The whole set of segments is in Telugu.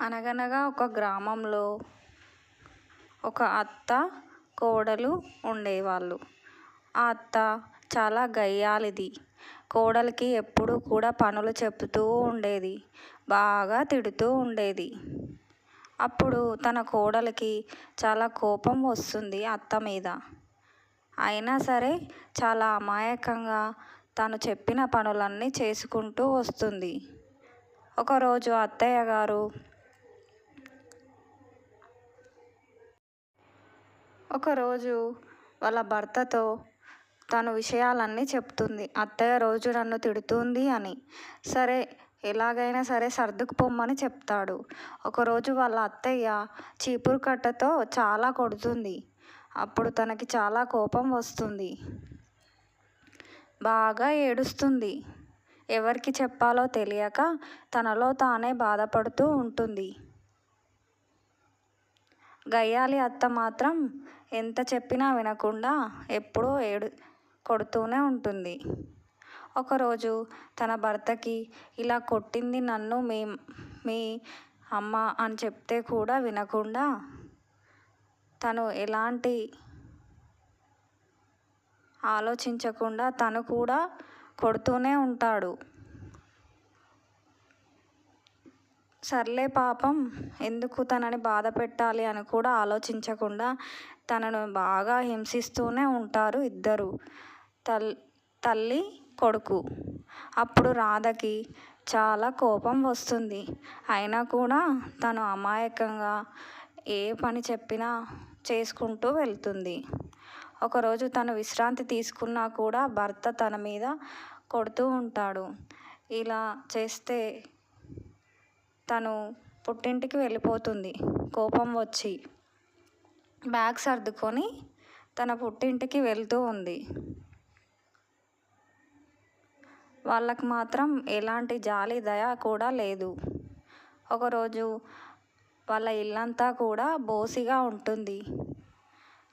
అనగనగా ఒక గ్రామంలో ఒక అత్త కోడలు ఉండేవాళ్ళు. ఆ అత్త చాలా గయ్యాళిది. కోడలికి ఎప్పుడూ కూడా పనులు చెబుతూ ఉండేది. బాగా తిడుతూ ఉండేది. అప్పుడు తన కోడలికి చాలా కోపం వస్తుంది అత్త మీద. అయినా సరే చాలా అమాయకంగా తను చెప్పిన పనులన్నీ చేసుకుంటూ వస్తుంది. ఒకరోజు అత్తయ్య గారు ఒకరోజు వాళ్ళ భర్తతో తను విషయాలన్నీ చెప్తుంది. అత్తయ్య రోజు నన్ను తిడుతుంది అని. సరే ఎలాగైనా సరే సర్దుకుపోమ్మని చెప్తాడు. ఒకరోజు వాళ్ళ అత్తయ్య చీపురు కట్టతో చాలా కొడుతుంది. అప్పుడు తనకి చాలా కోపం వస్తుంది. బాగా ఏడుస్తుంది. ఎవరికి చెప్పాలో తెలియక తనలో తానే బాధపడుతూ ఉంటుంది. గయ్యాళి అత్త మాత్రం ఎంత చెప్పినా వినకుండా ఎప్పుడూ ఏడు కొడుతూనే ఉంటుంది. ఒకరోజు తన భర్తకి ఇలా కొట్టింది నన్ను మీ మీ అమ్మ అని చెప్తే కూడా వినకుండా తను ఎలాంటి ఆలోచించకుండా తను కూడా కొడుతూనే ఉంటాడు. సర్లే పాపం ఎందుకు తనని బాధ పెట్టాలి అని కూడా ఆలోచించకుండా తనను బాగా హింసిస్తూనే ఉంటారు ఇద్దరు. తల్ తల్లి కొడుకు. అప్పుడు రాధకి చాలా కోపం వస్తుంది. అయినా కూడా తను అమాయకంగా ఏ పని చెప్పినా చేసుకుంటూ వెళ్తుంది. ఒకరోజు తను విశ్రాంతి తీసుకున్నా కూడా భర్త తన మీద కొడుతూ ఉంటాడు. ఇలా చేస్తే తను పుట్టింటికి వెళ్ళిపోతుంది. కోపం వచ్చి బ్యాగ్ సర్దుకొని తన పుట్టింటికి వెళ్తూ ఉంది. వాళ్ళకు మాత్రం ఎలాంటి జాలి దయ కూడా లేదు. ఒకరోజు వాళ్ళ ఇల్లంతా కూడా బోసిగా ఉంటుంది.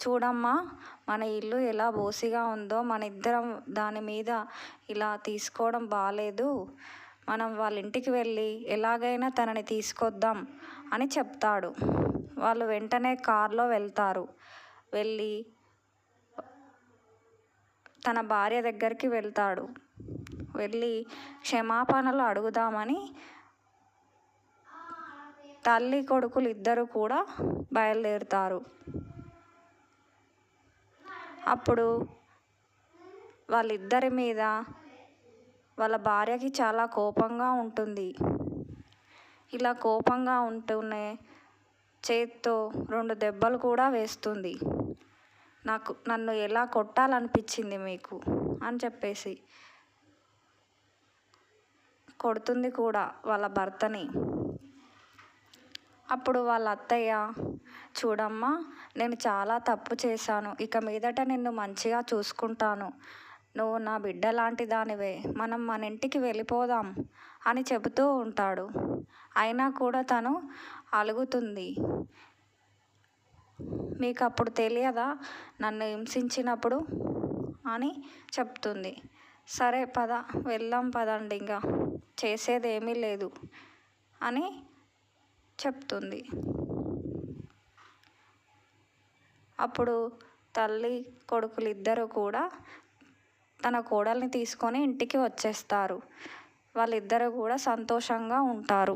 చూడమ్మా మన ఇల్లు ఎలా బోసిగా ఉందో మన ఇద్దరం దాని మీద ఇలా తీసుకోవడం బాగాలేదు మనం వాళ్ళ ఇంటికి వెళ్ళి ఎలాగైనా తనని తీసుకొద్దాం అని చెప్తాడు. వాళ్ళు వెంటనే కారులో వెళ్తారు. వెళ్ళి తన భార్య దగ్గరికి వెళ్తాడు. వెళ్ళి క్షమాపణలు అడుగుదామని తల్లి కొడుకులు ఇద్దరు కూడా బయలుదేరుతారు. అప్పుడు వాళ్ళిద్దరి మీద వాళ్ళ భార్యకి చాలా కోపంగా ఉంటుంది. ఇలా కోపంగా ఉంటూనే చేత్తో రెండు దెబ్బలు కూడా వేస్తుంది. నాకు నన్ను ఎలా కొట్టాలనిపించింది మీకు? అని చెప్పేసి కొడుతుంది కూడా వాళ్ళ భర్తని. అప్పుడు వాళ్ళ అత్తయ్య చూడమ్మా నేను చాలా తప్పు చేశాను. ఇక మీదట నిన్ను మంచిగా చూసుకుంటాను. నువ్వు నా బిడ్డ లాంటి దానివే. మనం మన ఇంటికి వెళ్ళిపోదాం అని చెబుతూ ఉంటాడు. అయినా కూడా తను అలుగుతుంది. మీకు అప్పుడు తెలియదా నన్ను హింసించినప్పుడు? అని చెప్తుంది. సరే పద వెళ్దాం పదండి ఇంకా చేసేది ఏమీ లేదు అని చెప్తుంది. అప్పుడు తల్లి కొడుకులు ఇద్దరు కూడా తన కోడల్ని తీసుకొని ఇంటికి వచ్చేస్తారు. వాళ్ళిద్దరు కూడా సంతోషంగా ఉంటారు.